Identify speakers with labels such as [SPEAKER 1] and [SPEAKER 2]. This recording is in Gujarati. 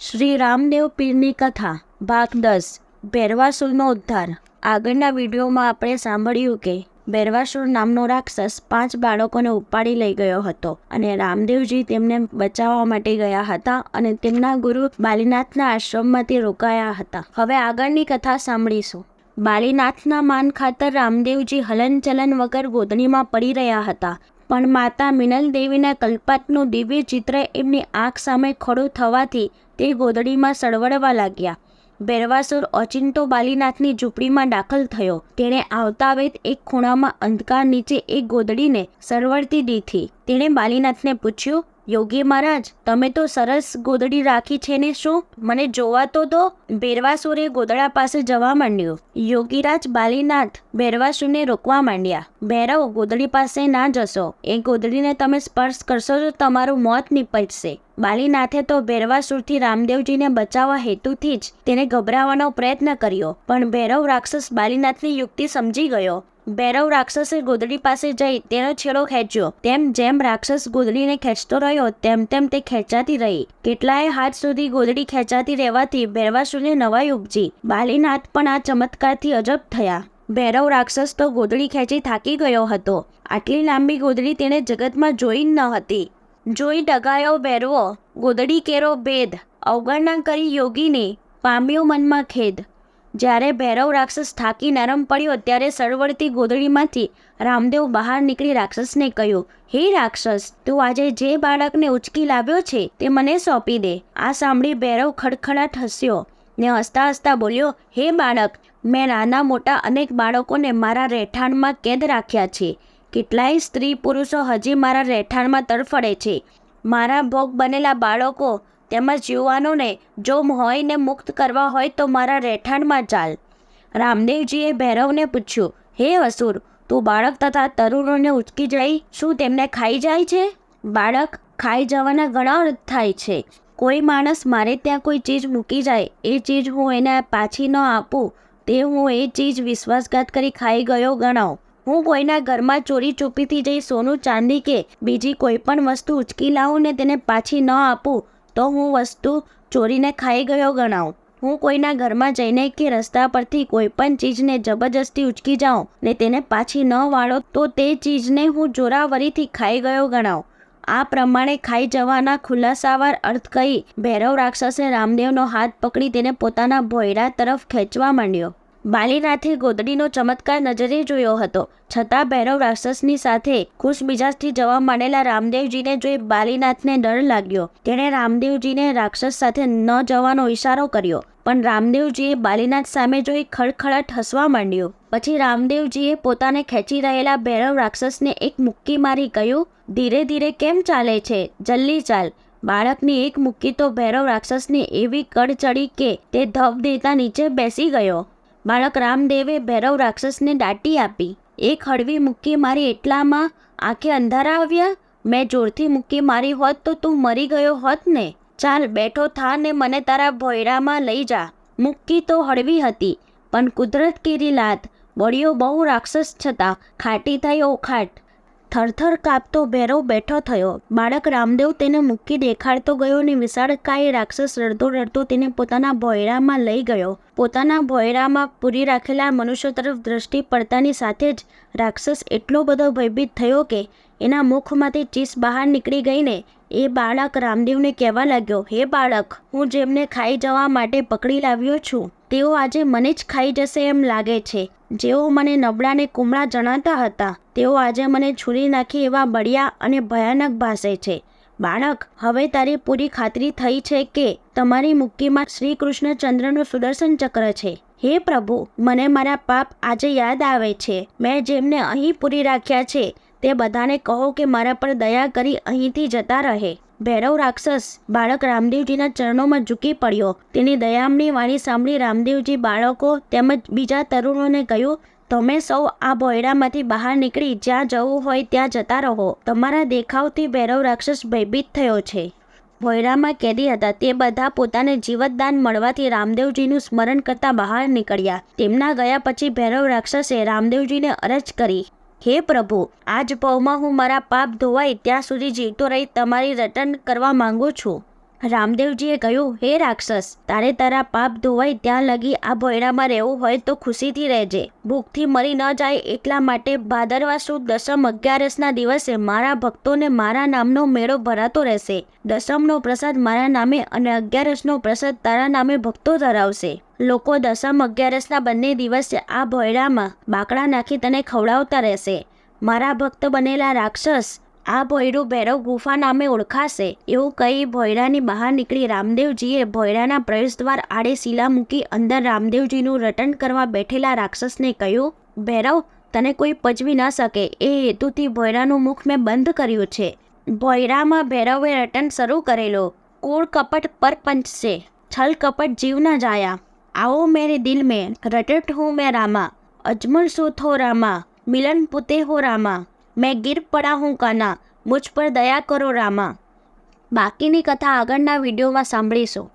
[SPEAKER 1] શ્રી રામદેવ પીરની કથા, ભાગ દસ ભેરવાસુરનો ઉદ્ધાર. આગળના વિડીયોમાં આપણે સાંભળ્યું કે બેરવાસુર નામનો રાક્ષસ પાંચ બાળકોને ઉપાડી લઈ ગયો હતો અને રામદેવજી તેમને બચાવવા માટે ગયા હતા અને તેમના ગુરુ બાલીનાથના આશ્રમમાંથી રોકાયા હતા. હવે આગળની કથા સાંભળીશું. બાલીનાથના માન ખાતર રામદેવજી હલનચલન વગર ગોદડીમાં પડી રહ્યા હતા, પણ માતા મિનલ દેવીના કલ્પાતનું દિવ્ય ચિત્ર એમની આંખ સામે ખડું થવાથી તે ગોદડીમાં સળવળવા લાગ્યા. બેરવાસુર ઓચિંતો બાલીનાથની ઝૂંપડીમાં દાખલ થયો. તેણે આવતા વેત એક ખૂણામાં અંધકાર નીચે એક ગોદડીને સરવળતી દીધી. તેણે બાલીનાથને પૂછ્યું, યોગી મહારાજ, તમે તો સરસ ગોદડી રાખી છે ને શું? મને જોવા તો દો. બેરવાસુરે ગોદડા પાસે જવા માંડ્યો. યોગીરાજ બાલીનાથ બેરવાસુરને રોકવા માંડ્યા. ભૈરવ ગોદડી પાસે ના જશો. એ ગોદડીને તમે સ્પર્શ કરશો તો તમારું મોત નીપજશે. બાલીનાથે તો ભેરવાસુરથી રામદેવજીને બચાવવા હેતુથી જ તેને ગભરાવવાનો પ્રયત્ન કર્યો, પણ ભૈરવ રાક્ષસ બાલીનાથની યુક્તિ સમજી ગયો. ભૈરવ રાક્ષસે ગોદડી પાસે જઈ તેનો છેડો ખેંચ્યો. તેમ જેમ રાક્ષસ ગોદડીને ખેંચતો રહ્યો, તેમ તેમ તે ખેંચાતી રહી. કેટલાય હાથ સુધી ગોદડી ખેંચાતી રહેવાથી ભૈરવાસુરને નવાઈ ઉપજી. બાલીનાથ પણ આ ચમત્કારથી અજબ થયા. ભૈરવ રાક્ષસ તો ગોદડી ખેંચી થાકી ગયો હતો. આટલી લાંબી ગોદડી તેણે જગતમાં જોઈ ન હતી. જોઈ ડગાયો ભેરવો ગોદડી કેરો ભેદ, અવગણના કરી યોગીને પામ્યો મનમાં ખેદ. જ્યારે ભૈરવ રાક્ષસ થાકી નરમ પડ્યો ત્યારે સળવળતી ગોદડીમાંથી રામદેવ બહાર નીકળી રાક્ષસને કહ્યું, હે રાક્ષસ, તું આજે જે બાળકને ઉચકી લાવ્યો છે તે મને સોંપી દે. આ સાંભળી ભૈરવ ખડખડાટ હસ્યો ને હસતા હસતા બોલ્યો, હે બાળક, મેં નાના મોટા અનેક બાળકોને મારા રહેઠાણમાં કેદ રાખ્યા છે. કેટલાય સ્ત્રી પુરુષો હજી મારા રહેઠાણમાં તડફડે છે. મારા ભોગ બનેલા બાળકો તેમજ યુવાનોને જો હોય ને મુક્ત કરવા હોય તો મારા રહેઠાણમાં ચાલ. રામદેવજીએ ભૈરવને પૂછ્યું, હે અસુર, તું બાળક તથા તરુણોને ઉચકી જઈ, શું તેમને ખાઈ જાય છે? બાળક ખાઈ જવાના ઘણા અર્થ થાય છે. કોઈ માણસ મારે ત્યાં કોઈ ચીજ મૂકી જાય, એ ચીજ હું એને પાછી ન આપું, તે હું એ ચીજ વિશ્વાસઘાત કરી ખાઈ ગયો ગણાવ હું કોઈના ઘરમાં ચોરી ચૂપીથી જઈ સોનું ચાંદી કે બીજી કોઈ પણ વસ્તુ ઉચકી લાવું ને તેને પાછી ન આપું, તો હું વસ્તુ ચોરીને ખાઈ ગયો ગણાવ. હું કોઈના ઘરમાં જઈને કે રસ્તા પરથી કોઈ પણ ચીજને જબરજસ્તી ઉચકી જાઉં ને તેને પાછી ન વાળો, તો તે ચીજને હું જોરાવરીથી ખાઈ ગયો ગણાવ. આ પ્રમાણે ખાઈ જવાના ખુલાસાવાર અર્થ કહી ભૈરવ રાક્ષસે રામદેવનો હાથ પકડી તેને પોતાના ભોયરા તરફ ખેંચવા માંડ્યો. બાલીનાથે ગોદડીનો ચમત્કાર નજરે જોયો હતો. છતાં ભૈરવ રાક્ષસની સાથે ખુશ મિજાજથી જવા માંડેલા રામદેવજીને જોઈ બાલીનાથને ડર લાગ્યો. તેણે રામદેવજીને રાક્ષસ સાથે ન જવાનો ઈશારો કર્યો, પણ રામદેવજીએ બાલીનાથ સામે જોઈ ખડખડાટ હસવા માંડ્યો. પછી રામદેવજીએ પોતાને ખેંચી રહેલા ભૈરવ રાક્ષસને એક મુક્કી મારી કહ્યું, ધીરે ધીરે કેમ ચાલે છે? જલ્દી ચાલ. બાળકની એક મુક્કી તો ભૈરવ રાક્ષસને એવી કડ ચડી કે તે ધબ દેતા નીચે બેસી ગયો. બાળક રામદેવે ભૈરવ રાક્ષસને દાટી આપી. એક હળવી મુક્કી મારી એટલામાં આંખે અંધારા આવ્યા. મેં જોરથી મુક્કી મારી હોત તો તું મરી ગયો હોત ને. ચાલ, બેઠો થા ને મને તારા ભોયરામાં લઈ જા. મુક્કી તો હળવી હતી, પણ કુદરત કેરી લાત. બળીઓ બહુ રાક્ષસ છતાં, ખાટી થઈ ઓખાટ. થરથર કાપતો ભેરવ બેઠો થયો. બાળક રામદેવ તેને મૂકી દેખાડતો ગયો અને વિશાળકાય રાક્ષસ રડતો રડતો તેને પોતાના ભોયરામાં લઈ ગયો. પોતાના ભોયરામાં પૂરી રાખેલા મનુષ્યો તરફ દ્રષ્ટિ પડતાની સાથે જ રાક્ષસ એટલો બધો ભયભીત થયો કે એના મુખમાંથી ચીસ બહાર નીકળી ગઈને એ બાળક રામદેવને કહેવા લાગ્યો, હે બાળક, હું જેમને ખાઈ જવા માટે પકડી લાવ્યો છું તેઓ આજે મને જ ખાઈ જશે એમ લાગે છે. જેઓ મને નબળાને કુમળા જણાતા હતા, તેઓ આજે મને છૂરી નાખી એવા બળિયા અને ભયાનક ભાસે છે. બાળક, હવે તારી પૂરી ખાતરી થઈ છે કે તમારી મુક્કીમાં શ્રી કૃષ્ણચંદ્રનું સુદર્શન ચક્ર છે. હે પ્રભુ, મને મારા પાપ આજે યાદ આવે છે. મેં જેમને અહીં પૂરી રાખ્યા છે, તે બધાને કહો કે મારા પર દયા કરી અહીંથી જતા રહે. ભૈરવ રાક્ષસ બાળક રામદેવજીના ચરણોમાં ઝૂકી પડ્યો. તેની દયામણી વાણી સાંભળી રામદેવજી બાળકો તેમજ બીજા તરુણોને કહ્યું, તમે સૌ આ ભોયડામાંથી બહાર નીકળી જ્યાં જવું હોય ત્યાં જતા રહો. તમારા દેખાવથી ભૈરવ રાક્ષસ ભયભીત થયો છે. ભોયડામાં કેદી હતા. તે બધા પોતાને જીવતદાન મળવાથી રામદેવજીનું સ્મરણ કરતા બહાર નીકળ્યા. તેમના ગયા પછી ભૈરવ રાક્ષસે રામદેવજીને અરજ કરી હે પ્રભુ, આજ પવમાં હું મારા પાપ ધોવાય ત્યાં સુધી જીવતો રહી તમારી રટન કરવા માંગુ છું. રામદેવજીએ કહ્યું, હે રાક્ષસ, તારે તારા પાપ ધોવાય ત્યાં લગી આ ભોયડામાં રહેવું હોય તો ખુશીથી રહેજે. ભૂખથી મરી ન જાય એટલા માટે ભાદરવા સુદ દસમ અગિયારસના દિવસે મારા ભક્તોને મારા નામનો મેળો ભરાતો રહેશે. દસમનો પ્રસાદ મારા નામે અને અગિયારસનો પ્રસાદ તારા નામે ભક્તો ધરાવશે. લોકો દસમ અગિયારસના બંને દિવસે આ ભોયડામાં બાકડા નાખી તને ખવડાવતા રહેશે. મારા ભક્ત બનેલા રાક્ષસ આ ભોયરું ભૈરવ ગુફા નામે ઓળખાશે. એવું કહી ભોયડાની બહાર નીકળી રામદેવજીએ ભોયડાના પ્રવેશદ્વાર આડે શિલા મૂકી અંદર રામદેવજીનું રટન કરવા બેઠેલા રાક્ષસને કહ્યું, ભૈરવ, તને કોઈ પચવી ન શકે. એ હેતુથી ભોયરાનું મુખ મેં બંધ કર્યું છે. ભોયરામાં ભૈરવે રટન શરૂ કરેલો. કૂળ કપટ પર પંચશે. છલ કપટ જીવ ન જાયા. આવો મેરે દિલ મેં. રટટ હું મેં રામા. સુથ હો રામા? મિલન પુતે હો રામા. મેં ગીર પડા હું કાના. મુજ પર દયા કરો રામા. બાકીની કથા આગળના વિડીયોમાં સાંભળીશું.